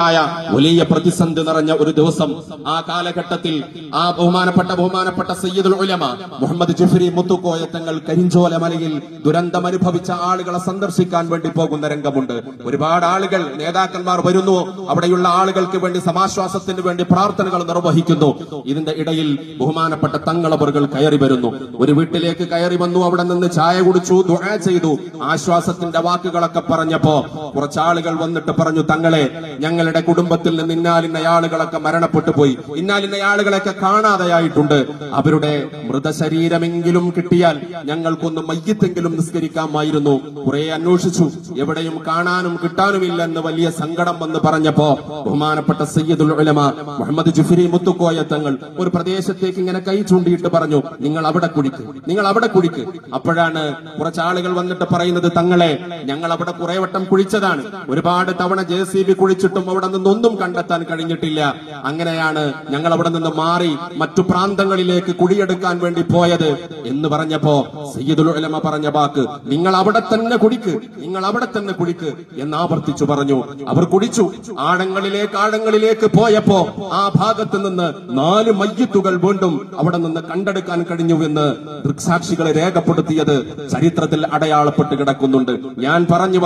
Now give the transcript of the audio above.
ആയ വലിയ പ്രതിസന്ധി നിറഞ്ഞ ഒരു ദിവസം ആ കാലഘട്ടത്തിൽ ആ ബഹുമാനപ്പെട്ട ബഹുമാനപ്പെട്ട സയ്യിദുൽ ഉലമ മുഹമ്മദ് ജിഫ്രി മുത്തുക്കോയ തങ്ങൾ കരിഞ്ചോല മലയിൽ ദുരന്തം അനുഭവിച്ച ആളുകളെ സന്ദർശിക്കാൻ വേണ്ടി പോകുന്ന രംഗമുണ്ട്. ഒരുപാട് ആളുകൾ നേതാക്കന്മാർ വരുന്നു. അവിടെയുള്ള ആളുകൾക്ക് വേണ്ടി സമാശ്വാസത്തിന് വേണ്ടി പ്രാർത്ഥനകൾ നിർവഹിക്കുന്നു. ഇതിന്റെ ഇടയിൽ ബഹുമാനപ്പെട്ട തങ്ങളവറുകൾ കയറി വരുന്നു. ഒരു വീട്ടിലേക്ക് കയറി വന്നു. അവിടെ നിന്ന് ചായ കുടിച്ചു ദുആ ചെയ്തു. ആശ്വാസത്തിന്റെ വാക്കുകളൊക്കെ പറഞ്ഞപ്പോ കുറച്ചാളുകൾ വന്നിട്ട് പറഞ്ഞു തങ്ങളെ ഞങ്ങളുടെ കുടുംബത്തിൽ നിന്ന് ഇന്നാലിന്ന ആളുകളൊക്കെ മരണപ്പെട്ടു പോയി. ഇന്നാലിന്ന ആളുകളൊക്കെ കാണാതെയായിട്ടുണ്ട്. അവരുടെ മൃതശരീരമെങ്കിലും കിട്ടിയാൽ ഞങ്ങൾക്കൊന്ന് മയ്യത്തെങ്കിലും നിസ്കരിക്കാമായിരുന്നു. കുറെ അന്വേഷിച്ചു. എവിടെയും കാണാനും കിട്ടാനുമില്ല എന്ന് വലിയ സങ്കടം വന്ന് പറഞ്ഞപ്പോ ബഹുമാനപ്പെട്ട സയ്യിദുൽ ഉലമ മുഹമ്മദ് ജുഫരി മുത്തുക്കോയ തങ്ങൾ ഒരു പ്രദേശത്തേക്ക് ഇങ്ങനെ കൈ ചൂണ്ടിയിട്ട് പറഞ്ഞു നിങ്ങൾ അവിടെ കുടിക്ക്. നിങ്ങൾ അവിടെ കുടിക്ക്. അപ്പോഴാണ് കുറച്ചാളുകൾ വന്നിട്ട് പറയുന്നത് തങ്ങളെ ഞങ്ങൾ അവിടെ കുറെ വട്ടം കുഴിച്ചതാണ്. ഒരുപാട് തവണ ജെ സി ബി കുഴിച്ചിട്ടും അവിടെ നിന്നൊന്നും കണ്ടെത്താൻ കഴിഞ്ഞിട്ടില്ല. അങ്ങനെയാണ് ഞങ്ങൾ അവിടെ നിന്ന് മാറി മറ്റു പ്രാന്തങ്ങളിലേക്ക് കുടിയെടുക്കാൻ വേണ്ടി പോയത് എന്ന് പറഞ്ഞപ്പോ സയ്യിദുൽ ഉലമ പറഞ്ഞ വാക്ക് നിങ്ങൾ അവിടെ തന്നെ കുടിക്ക് നിങ്ങൾ അവിടെ തന്നെ കുടിക്ക് എന്ന് ആവർത്തിച്ചു പറഞ്ഞു. അവർ കുടിച്ചു. ആഴങ്ങളിലേക്ക് ആഴങ്ങളിലേക്ക് പോയപ്പോ ആ ഭാഗത്ത് നിന്ന് നാല് മയ്യത്തുകൾ വീണ്ടും അവിടെ നിന്ന് കണ്ടെടുക്കാൻ കഴിഞ്ഞു എന്ന് ദൃക്സാക്ഷികളെ രേഖപ്പെടുത്തിയത് ചരിത്രത്തിൽ അടയാളപ്പെട്ട് കിടക്കുന്നുണ്ട്. ഞാൻ പറഞ്ഞു